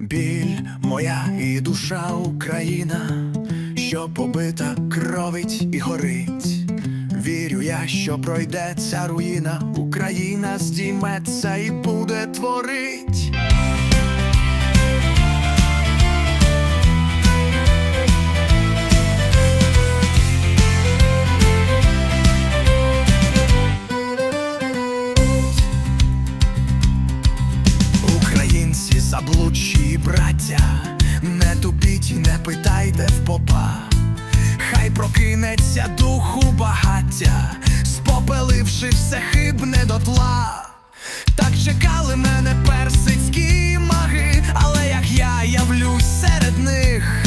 Біль моя і душа Україна, що побита кровить і горить. Вірю я, що пройде ця руїна, Україна здійметься і буде творить. Прокинеться духу багаття, спопеливши все хибне дотла. Так чекали мене персидські маги, але як я явлюсь серед них,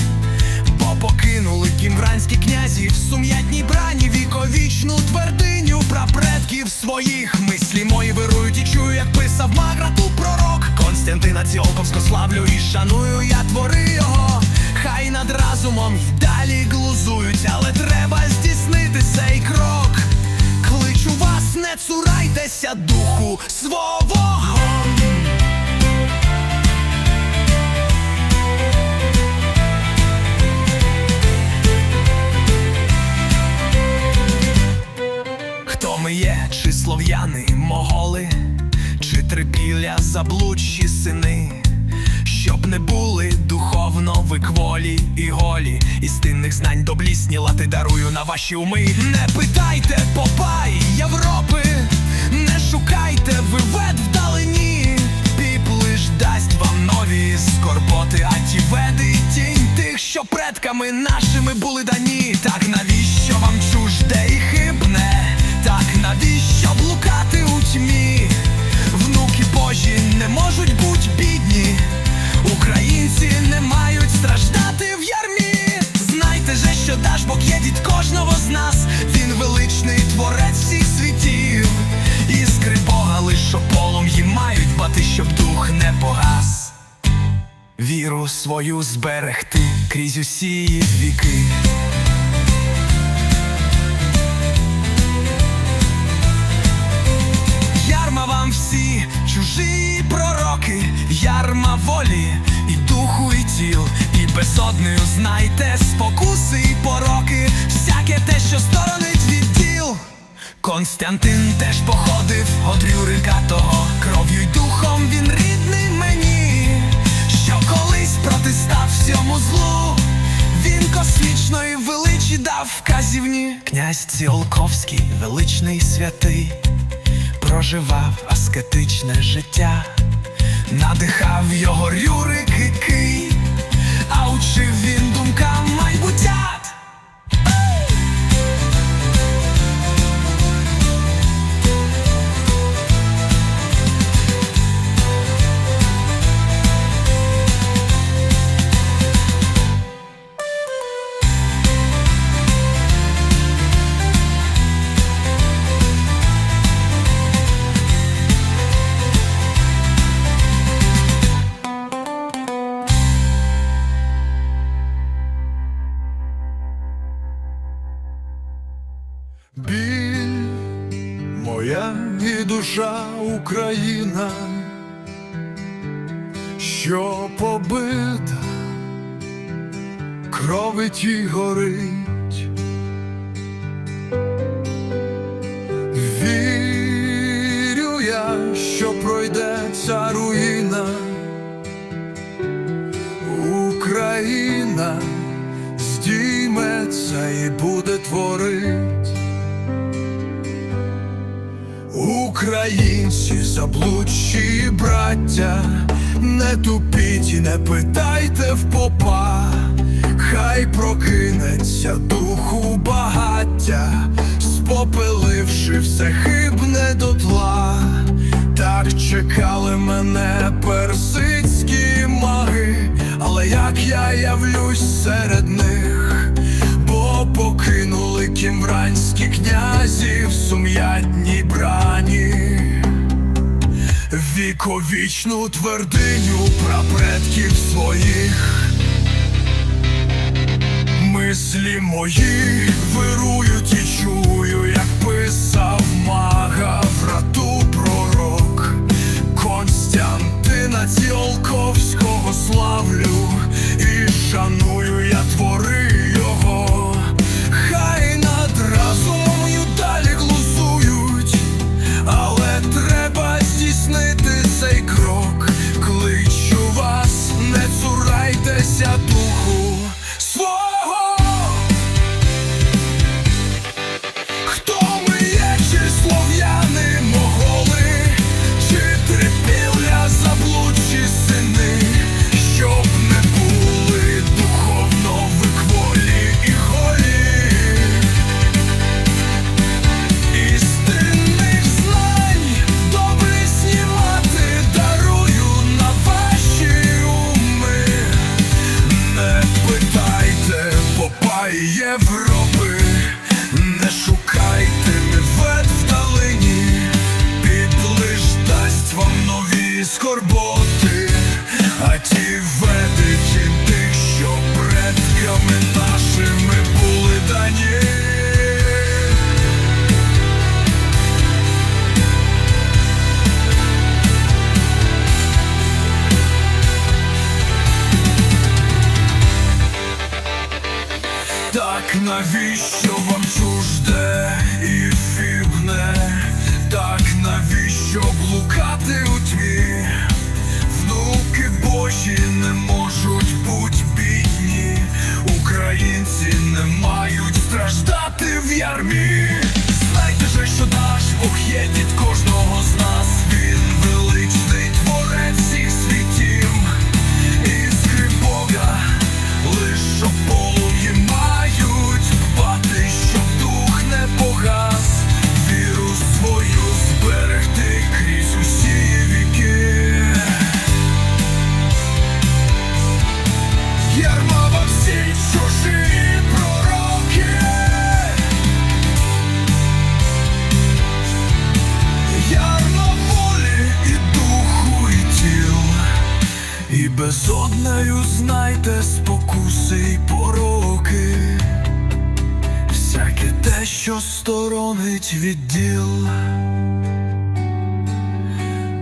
бо покинули кімвранські князі в сум'ятній брані віковічну твердиню прапредків своїх. Мислі мої вирують і чую, як писав Маграту пророк. Константина Ціолковсько славлю і шаную, я твори його. Хай над разумом й далі глузують, але треба здійснити цей крок. Кличу вас, не цурайтеся духу свого. Хто ми є, чи слов'яни, моголи, чи трипілля заблудші сини, щоб не були духовно викволі істинних знань доблісні лати дарую на ваші уми. Не питайте попай Європи, не шукайте вивед вдалині, піп лиш дасть вам нові скорботи, а ті веди тінь тих, що предками нашими були дані. Так навіщо свою зберегти крізь усі віки. Ярма вам всі чужі пророки, ярма волі і духу, і тіл, і безодною знайте спокуси і пороки, всяке те, що сторонить від діл. Константин теж походив од Рюрика того, кров'ю й духом він колись протистав всьому злу. Він космічної величі дав вказівні. Князь Ціолковський, величний святий проживав аскетичне життя, надихав його Рюрик і а учив він думкам майбуттят. Що побита, кровить і горить. Вірю я, що пройде ця руїна, Україна здійметься і буде творить. Українці заблудші браття, не тупіть і не питайте в попа, хай прокинеться духу багаття, спопиливши все хибне дотла. Так чекали мене персидські маги, але як я явлюсь серед них, бо покинули кімвранські князі в сум'ятній брані. Віковічну твердиню прапредків своїх. Мислі мої Європи, не шукайте невед вдалині, підлиш дасть вам нові скорботи. Uch, jedytko Безодною знайте спокуси й пороки, всяке те, що сторонить відділ.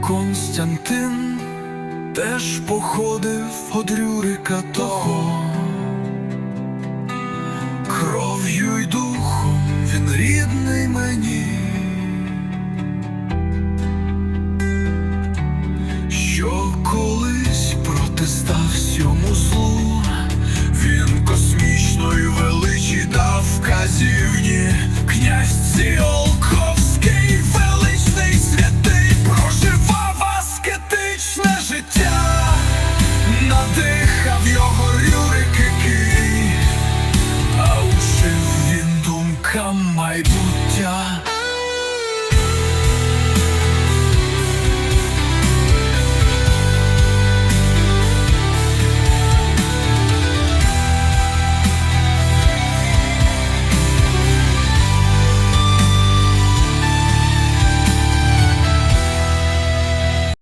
Константин теж походив од Рюрика того, кров'ю й духом він рідний мені.